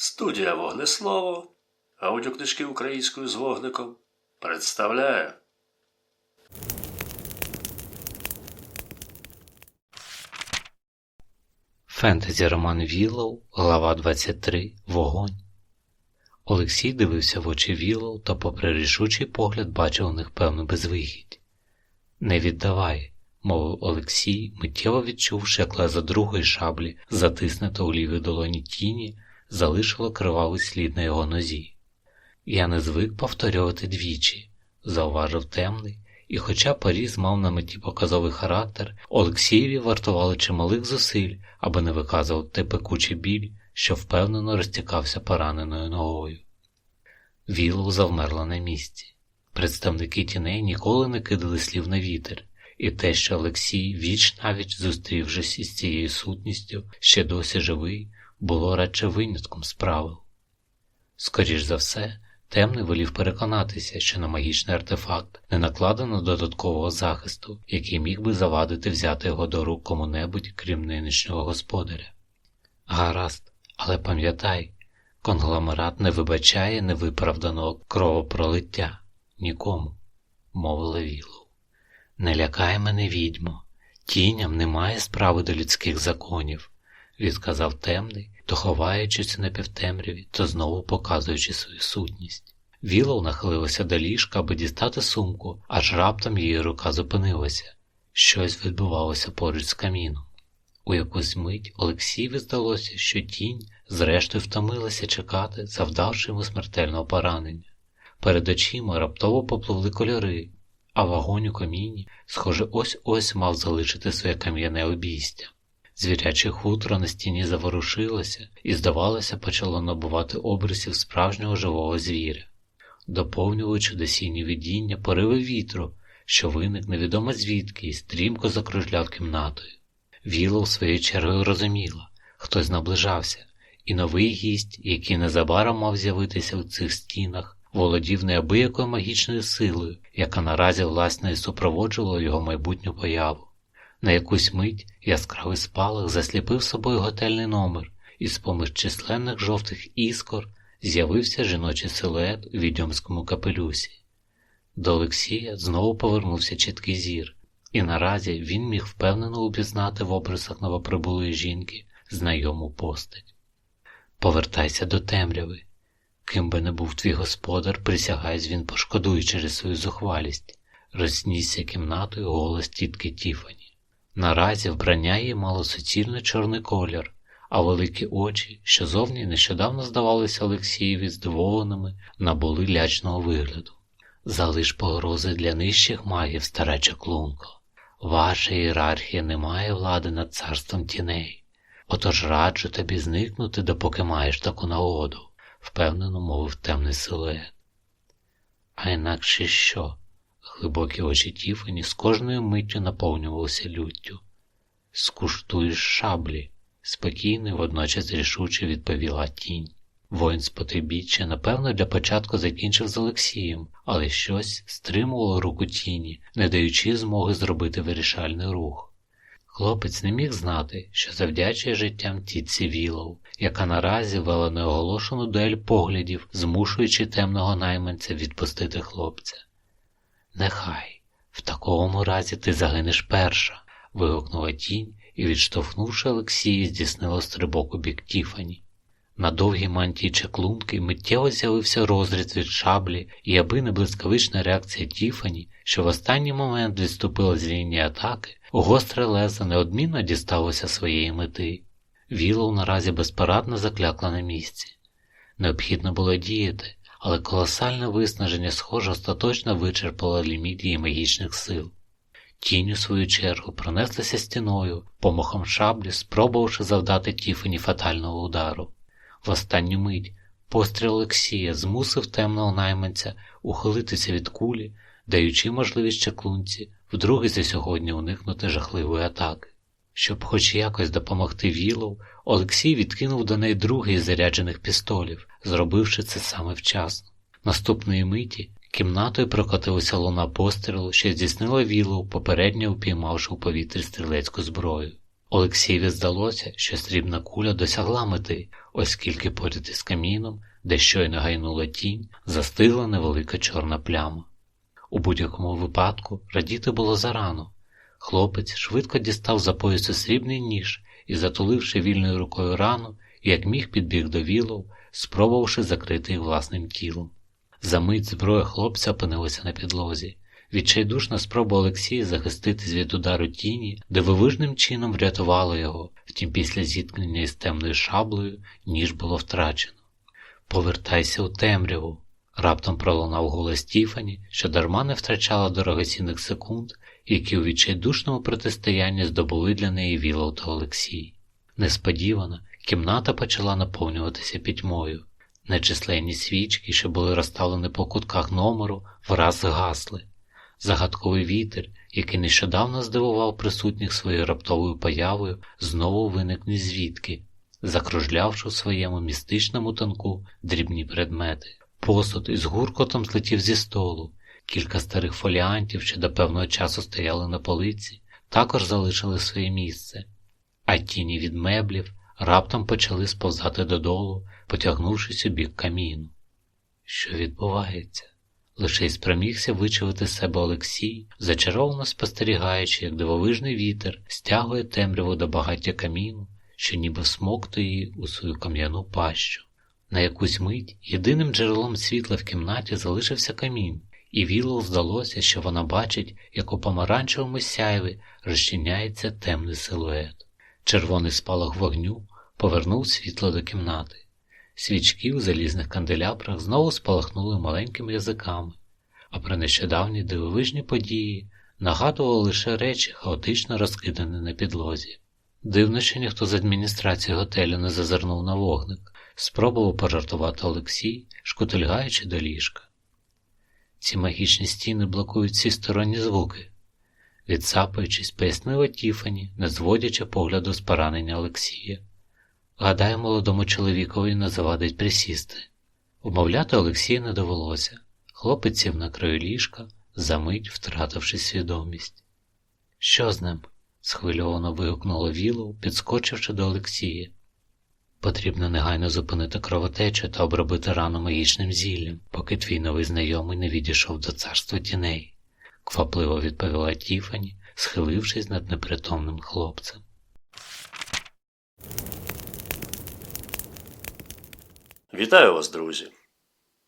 Студія Вогнеслово, аудіокнижки українською з вогником представляє. Фентезі роман Віллоу, глава 23. Вогонь. Олексій дивився в очі Віллоу та, попри рішучий погляд, бачив у них певну безвихідь. Не віддавай, мовив Олексій, миттєво відчувши, як лезо другої шаблі, затиснуто у лівій долоні тіні, залишило кривавий слід на його нозі. Я не звик повторювати двічі, зауважив темний, і, хоча Паріз мав на меті показовий характер, Олексієві вартувало чималих зусиль, аби не виказувати пекучий біль, що впевнено розтікався пораненою ногою. Віллоу завмерла на місці. Представники тіней ніколи не кидали слів на вітер, і те, що Олексій, віч навіч зустрівшись із цією сутністю, ще досі живий, було радше винятком з правил. Скоріш за все, темний волів переконатися, що на магічний артефакт не накладено додаткового захисту, який міг би завадити взяти його до рук кому-небудь, крім нинішнього господаря. Гаразд, але пам'ятай, конгломерат не вибачає невиправданого кровопролиття нікому, мовила Вілоу. Не лякай мене, відьмо, тіням немає справи до людських законів, відказав темний, то ховаючись на півтемряві, то знову показуючи свою сутність. Вілоу нахилилася до ліжка, аби дістати сумку, аж раптом її рука зупинилася. Щось відбувалося поруч з каміном. У якусь мить Олексієві здалося, що тінь, зрештою, втомилася чекати, завдавши йому смертельного поранення. Перед очима раптово попливли кольори, а вогонь у каміні, схоже, ось ось мав залишити своє кам'яне обійстя. Звіряче хутро на стіні заворушилося і, здавалося, почало набувати обрисів справжнього живого звіря, доповнюючи досінні видіння пориви вітру, що виник невідомо звідки і стрімко закружляв кімнатою. Віло в своєю чергою розуміла, хтось наближався, і новий гість, який незабаром мав з'явитися в цих стінах, володів неабиякою магічною силою, яка наразі власне і супроводжувала його майбутню появу. На якусь мить яскравий спалах засліпив собою готельний номер, і з поміж численних жовтих іскор з'явився жіночий силует у відьомському капелюсі. До Олексія знову повернувся чіткий зір, і наразі він міг впевнено упізнати в обрисах новоприбулої жінки знайому постать. Повертайся до темряви. Ким би не був твій господар, присягається він пошкодує через свою зухвалість, рознісся кімнатою голос тітки Тіфані. Наразі вбрання її мало суцільно чорний колір, а великі очі, що зовні нещодавно здавалися Олексієві здивованими, набули лячного вигляду. Залиш погрози для нижчих магів, стара чаклунко. Ваша ієрархія не має влади над царством тіней. Отож раджу тобі зникнути, допоки маєш таку нагоду, впевнено мовив темний силует. А інакше що? Глибокі очі Тіфані з кожною миттю наповнювалися люттю. Скуштуєш шаблі, спокійно і водночас рішуче відповіла тінь. Воїн з потибіччя, напевно, для початку закінчив з Олексієм, але щось стримувало руку тіні, не даючи змоги зробити вирішальний рух. Хлопець не міг знати, що завдячує життям тітці Вілов, яка наразі вела неоголошену дуель поглядів, змушуючи темного найманця відпустити хлопця. Нехай, в такому разі ти загинеш перша, вигукнула тінь і, відштовхнувши Олексія, здійснила стрибок у бік Тіфані. На довгій мантії чаклунки миттєво з'явився розріз від шаблі, і аби не блискавична реакція Тіфані, що в останній момент відступила з лінії атаки, гостре лезо неодмінно дісталося своєї мети. Вілоу наразі безпорадно заклякла на місці. Необхідно було діяти, але колосальне виснаження, схоже, остаточно вичерпало ліміт її магічних сил. Тінь, у свою чергу, пронеслася стіною, помахом шаблі, спробувавши завдати Тіфані фатального удару. В останню мить постріл Олексія змусив темного найманця ухилитися від кулі, даючи можливість чаклунці вдруге за сьогодні уникнути жахливої атаки. Щоб хоч якось допомогти Вілов, Олексій відкинув до неї другий заряджених пістолів, зробивши це саме вчасно. Наступної миті кімнатою прокотилася луна пострілу, що здійснила Вілов, попередньо упіймавши у повітрі стрілецьку зброю. Олексієві здалося, що срібна куля досягла мети, оскільки поряд із каміном, де щойно гайнула тінь, застигла невелика чорна пляма. У будь-якому випадку радіти було зарано. Хлопець швидко дістав за поясу срібний ніж і, затуливши вільною рукою рану, як міг підбіг до вілов, спробувавши закрити їх власним тілом. Замить зброя хлопця опинилася на підлозі. Відчайдушна спроба Олексія захиститись від удару тіні дивовижним чином врятувала його, втім після зіткнення із темною шаблею ніж було втрачено. Повертайся у темряву. Раптом пролунав голос Тіфані, що дарма не втрачала дорогоцінних секунд, які у відчайдушному протистоянні здобули для неї Вілов та Олексій. Несподівано кімната почала наповнюватися пітьмою. Нечисленні свічки, що були розставлені по кутках номеру, враз гасли. Загадковий вітер, який нещодавно здивував присутніх своєю раптовою появою, знову виник ні звідки, закружлявши у своєму містичному танку дрібні предмети. Посуд із гуркотом злетів зі столу. Кілька старих фоліантів, що до певного часу стояли на полиці, також залишили своє місце, а тіні від меблів раптом почали сповзати додолу, потягнувшись у бік каміну. Що відбувається? Лише й спромігся вичавити себе Олексій, зачаровано спостерігаючи, як дивовижний вітер стягує темряву до багаття каміну, що ніби всмоктує її у свою кам'яну пащу. На якусь мить єдиним джерелом світла в кімнаті залишився камін, і Віллоу здалося, що вона бачить, як у помаранчевому сяйві розчиняється темний силует. Червоний спалах вогню повернув світло до кімнати. Свічки у залізних канделябрах знову спалахнули маленькими язиками, а про нещодавні дивовижні події нагадували лише речі, хаотично розкидані на підлозі. Дивно, що ніхто з адміністрації готелю не зазирнув на вогник, спробував пожартувати Олексій, шкутильгаючи до ліжка. Ці магічні стіни блокують всі сторонні звуки, відсапуючись, пояснила Тіфані, не зводячи погляду з поранення Олексія. Гадаю, молодому чоловікові не завадить присісти. Умовляти Олексія не довелося. Хлопець сів на краю ліжка, замить втративши свідомість. Що з ним? схвильовано вигукнула Вілов, підскочивши до Олексія. Потрібно негайно зупинити кровотечу та обробити рану магічним зіллям, поки твій новий знайомий не відійшов до царства тіней, квапливо відповіла Тіфані, схилившись над непритомним хлопцем. Вітаю вас, друзі!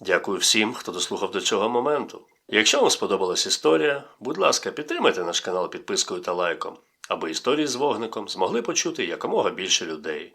Дякую всім, хто дослухав до цього моменту. Якщо вам сподобалась історія, будь ласка, підтримайте наш канал підпискою та лайком, аби історії з вогником змогли почути якомога більше людей,